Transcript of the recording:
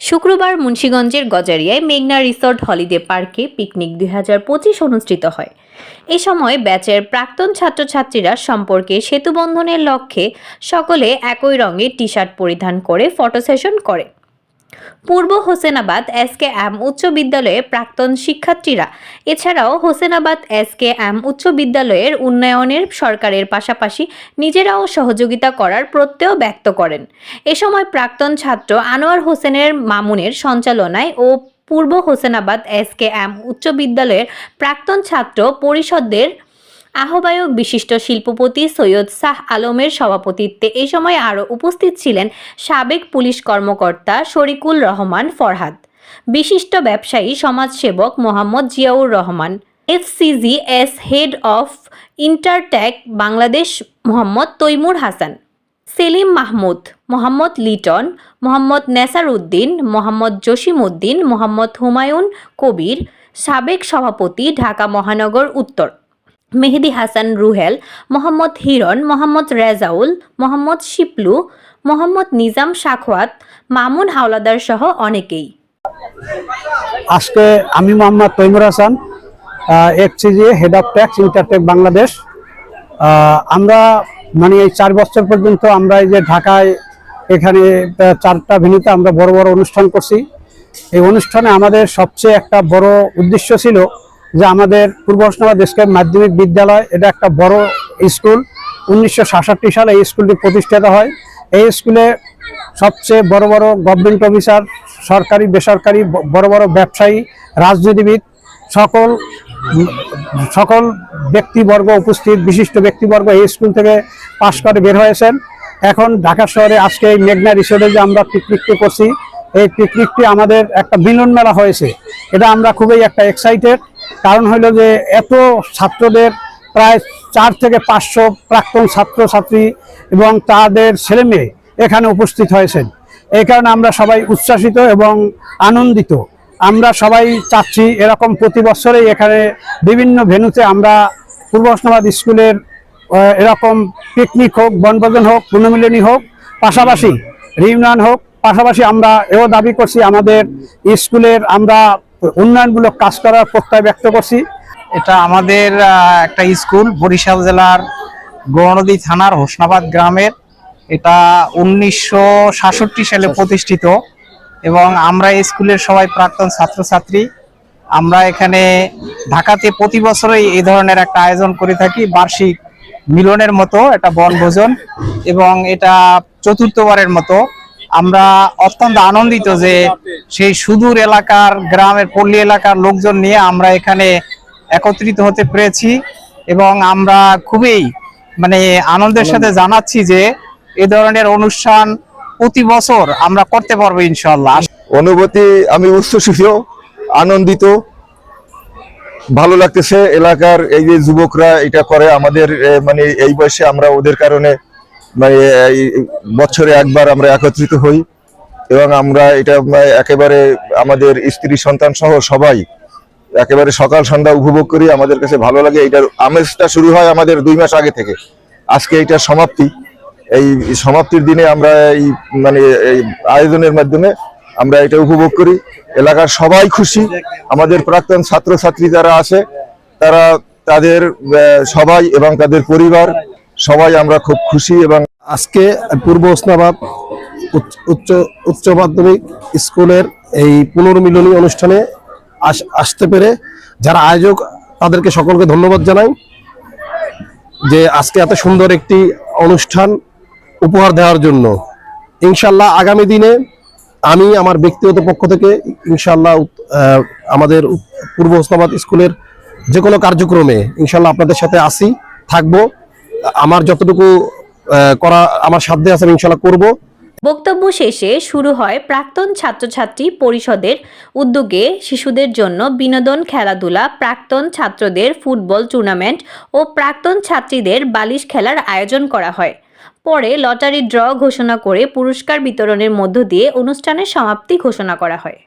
শুক্রবার মুন্সীগঞ্জের গজারিয়ায় মেঘনা রিসর্ট হলিডে পার্কে পিকনিক দুই হাজার পঁচিশ অনুষ্ঠিত হয়। এ সময় ব্যাচের প্রাক্তন ছাত্রছাত্রীরা সম্পর্কে সেতুবন্ধনের লক্ষ্যে সকলে একই রঙের টি শার্ট পরিধান করে ফটো সেশন করে। পূর্ব হোসেনাবাদ এস কে এম উচ্চ বিদ্যালয়ের প্রাক্তন শিক্ষার্থীরা। এছাড়াও হোসেনাবাদ এস কে এম উচ্চ বিদ্যালয়ের উন্নয়নের সরকারের পাশাপাশি নিজেরাও সহযোগিতা করার প্রত্যয় ব্যক্ত করেন। এ সময় প্রাক্তন ছাত্র আনোয়ার হোসেনের মামুনের সঞ্চালনায় ও পূর্ব হোসেনাবাদ এস কে এম উচ্চ বিদ্যালয়ের প্রাক্তন ছাত্র পরিষদের আহ্বায়ক বিশিষ্ট শিল্পপতি সৈয়দ শাহ আলমের সভাপতিত্বে এই সময় আরও উপস্থিত ছিলেন সাবেক পুলিশ কর্মকর্তা শরিকুল রহমান ফরহাদ, বিশিষ্ট ব্যবসায়ী সমাজসেবক Mohammad Ziaur Rahman FCG S head of Intertek Bangladesh Mohammad Taimur Hasan, Selim Mahmud, Mohammad Liton, Mohammad Nesar Uddin Mohammad Jasim Uddin Mohammad Humayun Kabir, সাবেক সভাপতি ঢাকা মহানগর উত্তর। মেহেদি হাসান রুহেল, মোহাম্মদ হিরণ, মোহাম্মদ রেজাউল, মোহাম্মদ শিপলু, মোহাম্মদ নিজাম শাখওয়াত মামুন হাওলাদার সহ অনেকেই। আজকে আমি Mohammad Taimur Hasan FCG head of tax Intertek Bangladesh আমরা মানে এই চার বছর পর্যন্ত আমরা এই যে ঢাকায় এখানে চারটা ভেন্যুতে আমরা বড় বড় অনুষ্ঠান করছি। এই অনুষ্ঠানে আমাদের সবচেয়ে একটা বড় উদ্দেশ্য ছিল যে আমাদের পূর্ব হোসনাবাদ স্কেপ মাধ্যমিক বিদ্যালয়, এটা একটা বড় স্কুল। উনিশশো সাতষট্টি সালে এই স্কুলটি প্রতিষ্ঠিত হয়। এই স্কুলে সবচেয়ে বড় বড় গভর্নমেন্ট অফিসার সরকারি, বেসরকারি বড় বড় ব্যবসায়ী, রাজনীতিবিদ, সকল সকল ব্যক্তিবর্গ উপস্থিত, বিশিষ্ট ব্যক্তিবর্গ এই স্কুল থেকে পাশ করে বের হয়েছেন। এখন ঢাকা শহরে আজকে এই মেঘনা রিসোর্টে যে আমরা পিকনিকটি করছি, এই পিকনিকটি আমাদের একটা মিলন মেলা হয়েছে। এটা আমরা খুবই একটা এক্সাইটেড কারণ হলো যে এত ছাত্রদের প্রায় চার থেকে পাঁচশো প্রাক্তন ছাত্রছাত্রী এবং তাদের ছেলে মেয়ে এখানে উপস্থিত হয়েছেন। এই কারণে আমরা সবাই উচ্ছ্বাসিত এবং আনন্দিত। আমরা সবাই চাচ্ছি এরকম প্রতি বছরেই এখানে বিভিন্ন ভেন্যুতে আমরা পূর্ব হোসনাবাদ স্কুলের এরকম পিকনিক হোক, বনভোজন হোক, পুনর্মিলনী হোক, পাশাপাশি রিউনিয়ন হোক, পাশাপাশি আমরা এও দাবি করছি আমাদের স্কুলের আমরা উন্নয়নমূলক কাজ করার প্রত্যয় ব্যক্ত করছি। এটা আমাদের একটা স্কুল, বরিশাল জেলার গৌরনদী থানার হোসনাবাদ গ্রামের। এটা উনিশশো সাতষট্টি সালে প্রতিষ্ঠিত এবং আমরা এই স্কুলের সবাই প্রাক্তন ছাত্রছাত্রী। আমরা এখানে ঢাকাতে প্রতি বছরই এই ধরনের একটা আয়োজন করে থাকি, বার্ষিক মিলনের মতো, এটা বনভোজন এবং এটা চতুর্থবারের মতো। আমরা অত্যন্ত আনন্দিত যে সেই সুদূর এলাকার গ্রামের পল্লী এলাকার লোকজন নিয়ে আমরা এখানে একত্রিত হতে পেরেছি এবং আমরা খুবই মানে আনন্দের সাথে জানাচ্ছি যে এ ধরনের অনুষ্ঠান প্রতি বছর আমরা করতে পারব ইনশাল্লাহ অনুভূতি আমি উচ্ছ্বসিত আনন্দিত। ভালো লাগতেছে এলাকার এই যে যুবকরা এটা করে আমাদের মানে এই বয়সে আমরা ওদের কারণে বছরে একবার আমরা একত্রিত হই এবং আমরা এটা মানে একেবারে আমাদের স্ত্রী সন্তান সহ সবাই একেবারে সকাল সন্ধ্যা উপভোগ করি। আমাদের কাছে ভালো লাগে। এটার আমেজটা শুরু হয় আমাদের দুই মাস আগে থেকে। আজকে এটার সমাপ্তি। এই সমাপ্তির দিনে আমরা এই মানে এই আয়োজনের মাধ্যমে আমরা এটা উপভোগ করি। এলাকার সবাই খুশি। আমাদের প্রাক্তন ছাত্রছাত্রী যারা আছে, তারা, তাদের সবাই এবং তাদের পরিবার সবাই আমরা খুব খুশি এবং আজকে পূর্ব ওসনাবাদ উচ্চ- উচ্চ মাধ্যমিক স্কুলের এই পুনর্মিলনী অনুষ্ঠানে আস- আসতে পেরে যারা আয়োজক, তাদেরকে সকলকে ধন্যবাদ জানাই যে আজকে এত সুন্দর একটি অনুষ্ঠান উপহার দেওয়ার জন্য। ইনশাল্লাহ আগামী দিনে আমি আমার ব্যক্তিগত পক্ষ থেকে ইনশাল্লাহ আমাদের পূর্ব হোসনাবাদ স্কুলের যে কোনো কার্যক্রমে ইনশাল্লাহ আপনাদের সাথে আসি, থাকব। আমার যতটুকু করা আমার সাধ্যে আছে ইনশাল্লাহ করব। বক্তব্য শেষে শুরু হয় প্রাক্তন ছাত্রছাত্রী পরিষদের উদ্যোগে শিশুদের জন্য বিনোদন, খেলাধুলা, প্রাক্তন ছাত্রদের ফুটবল টুর্নামেন্ট ও প্রাক্তন ছাত্রীদের বালিশ খেলার আয়োজন করা হয়। পরে লটারি ড্র ঘোষণা করে পুরস্কার বিতরণের মধ্য দিয়ে অনুষ্ঠানের সমাপ্তি ঘোষণা করা হয়।